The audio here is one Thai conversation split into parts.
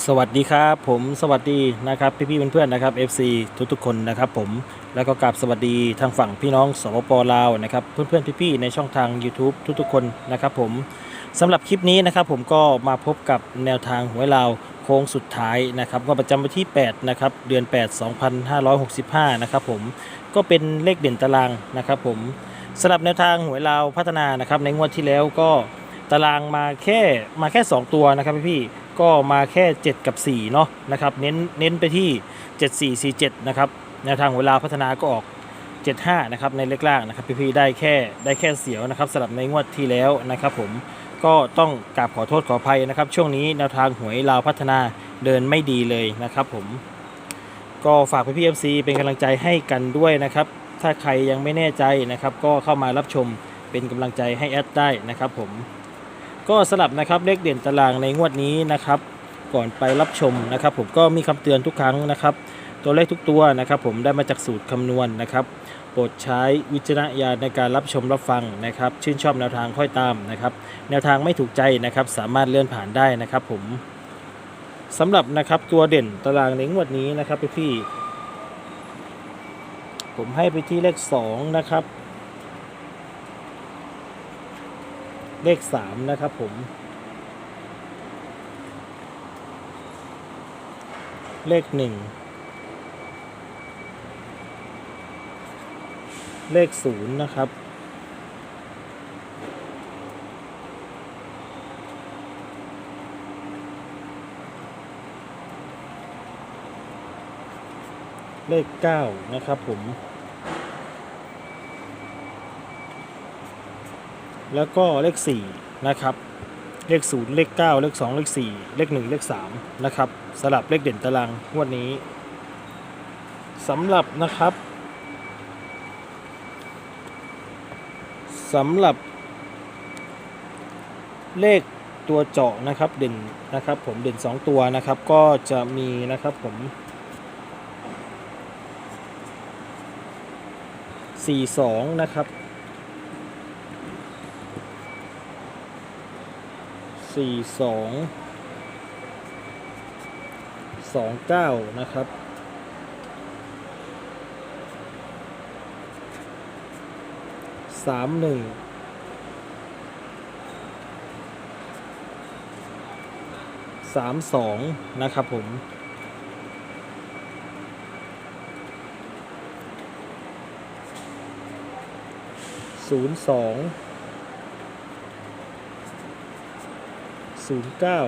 สวัสดีครับผมสวัสดีนะครับพี่ๆเพื่อนๆนะครับ FC ทุกๆคนนะครับผมแล้วก็กราบสวัสดีทางฝั่งพี่น้องสปปลาวนะครับเพื่อนๆพี่ๆในช่องทาง YouTube ทุกๆคนนะครับผมสำหรับคลิปนี้นะครับผมก็มาพบกับแนวทางหวยลาวโค้งสุดท้ายนะครับก็ประจำวันที่8นะครับเดือน 8 2565นะครับผมก็เป็นเลขเด่นตารางนะครับผมสำหรับแนวทางหวยลาวพัฒนานะครับในงวดที่แล้วก็ตารางมาแค่มาแค่ 2 ตัวนะครับพี่ๆ ก็มาแค่ 7 กับ 4 เนาะนะครับเน้นเน้นไปที่ 7447 นะครับแนวทางเวลาพัฒนาก็ออก 75 นะครับในเล็กล่างนะครับพี่ๆได้แค่ได้แค่เสียวนะครับสำหรับในงวดที่แล้วนะครับผมก็ต้องกราบขอโทษขออภัยนะครับ ช่วงนี้แนวทางหวยลาวพัฒนาเดินไม่ดีเลยนะครับผมก็ฝากพี่ๆ FC เป็นกำลังใจให้กันด้วยนะครับ ถ้าใครยังไม่แน่ใจนะครับ ก็เข้ามารับชมเป็นกำลังใจให้แอดได้นะครับผม ก็สลับนะครับเลขเด่นตารางในงวดนี้นะครับ ก่อนไปรับชมนะครับ ผมก็มีคำเตือนทุกครั้งนะครับ ตัวเลขทุกตัวนะครับ ผมได้มาจากสูตรคำนวณนะครับโปรดใช้วิจารณญาณในการรับชมรับฟังนะครับ ชื่นชอบแนวทางค่อยตามนะครับ แนวทางไม่ถูกใจนะครับ สามารถเลื่อนผ่านได้นะครับ ผมสำหรับนะครับตัวเด่นตารางในงวดนี้นะครับพี่ผมให้ไปที่เลข2นะครับ เลข3นะครับผม เลข1เลข0นะครับ เลข9นะครับผม แล้วก็เลข4นะครับเลข0เลข9เลข2เลข4เลข1เลข3นะครับสลับเลขเด่นตารางงวดนี้สำหรับนะครับสำหรับ เลขตัวเจาะนะครับเด่นนะครับ ผมเด่น 2 ตัวนะครับ ก็จะมีนะครับผม 42 นะครับ สี่สองสองเก้านะครับ สามหนึ่งสามสองนะครับผมศูนย์สอง ศูนย์เก้า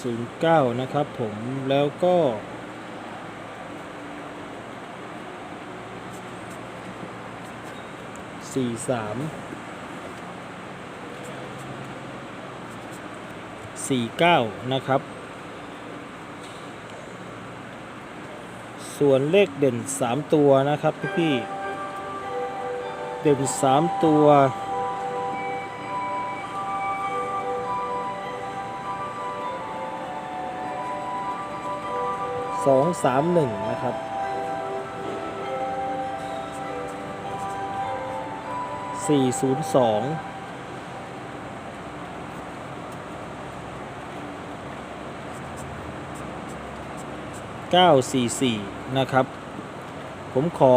ศูนย์เก้านะครับผมแล้วก็สี่สามสี่เก้านะครับ ส่วนเลขเด่น 3 ตัวนะครับพี่พี่ๆเด่น 3 ตัว สองสามหนึ่งนะครับสี่ศูนย์สอง 944 นะครับ ผมขอ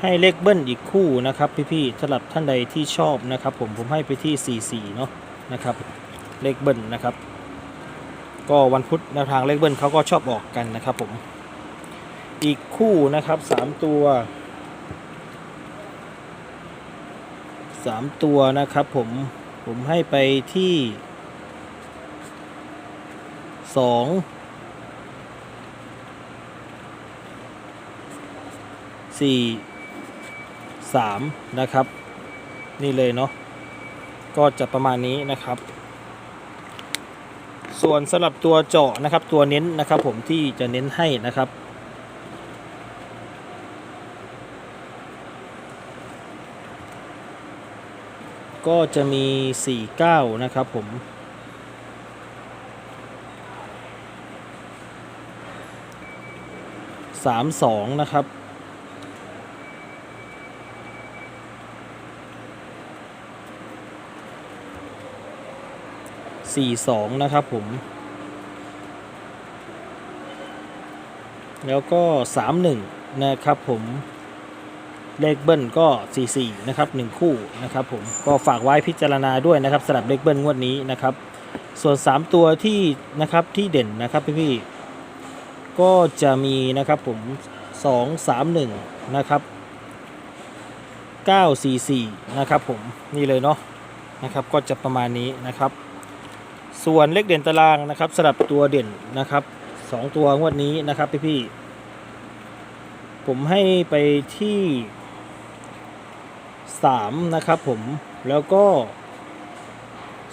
ให้เลขเบิ้ลอีกคู่นะครับพี่ๆสลับท่านใดที่ชอบนะครับ ผมผมให้ไปที่ 44 เนาะนะครับ เลขเบิ้ลนะครับ ก็วันพุธแนวทางเลขเบิ้ลเขาก็ชอบออกกันนะครับผม อีกคู่นะครับ 3 ตัว 3 ตัวนะครับผมผมให้ไปที่2 4 3 นะครับ นี่เลยเนาะก็จะประมาณนี้นะครับ ส่วนสำหรับตัวเจาะนะครับตัวเน้นนะครับผมที่จะเน้นให้นะครับก็จะมี 49 นะครับผมสามสองนะครับ 42 นะครับผม แล้วก็ 31 นะครับผม เลขเบิ้ลก็ 44 นะครับ 1 คู่นะครับผม ก็ฝากไว้พิจารณาด้วยนะครับสำหรับเลขเบิ้ลงวดนี้นะครับ ส่วน 3 ตัวที่นะครับที่เด่นนะครับพี่ๆก็จะมีนะครับผม 2 3 1 นะครับ 944 นะครับผมนี่เลยเนาะนะครับก็จะประมาณนี้นะครับ ส่วนเลขเด่นตารางนะครับสำหรับตัวเด่นนะครับ2ตัวงวดนี้นะครับพี่ๆผมให้ไปที่3นะครับผมแล้วก็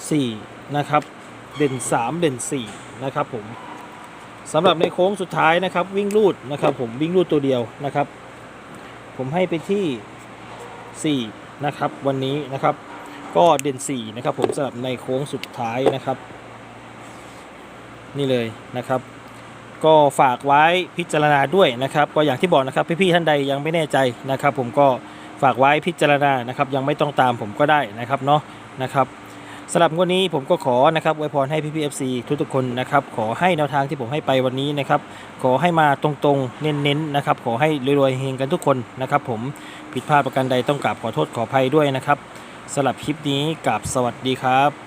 4นะครับเด่น3เด่น4นะครับผมสำหรับในโค้งสุดท้ายนะครับวิ่งรูดนะครับผมวิ่งรูดตัวเดียวนะครับ ผมให้ไปที่ 4 นะครับวันนี้นะครับ ก็เด่น 4 นะครับผมสำหรับในโค้งสุดท้ายนะครับ นี่เลยนะครับ ก็ฝากไว้พิจารณาด้วยนะครับ ก็อย่างที่บอกนะครับพี่ๆท่านใดยังไม่แน่ใจนะครับ ผมก็ฝากไว้พิจารณานะครับ ยังไม่ต้องตามผมก็ได้นะครับเนาะนะครับสำหรับวดนี้ผมก็ขอนะครับอวพรให้พี่ๆ FC ทุกๆคนนะครับ ขอให้แนวทางที่ผมให้ไปวันนี้นะครับ ขอให้มาตรงๆ เน้นๆนะครับ ขอให้รวยๆเฮงกันทุกคนนะครับ ผมผิดพลาดประการใดต้องกราบขอโทษขออภัยด้วยนะครับสำหรับคลิปนี้กราบสวัสดีครับ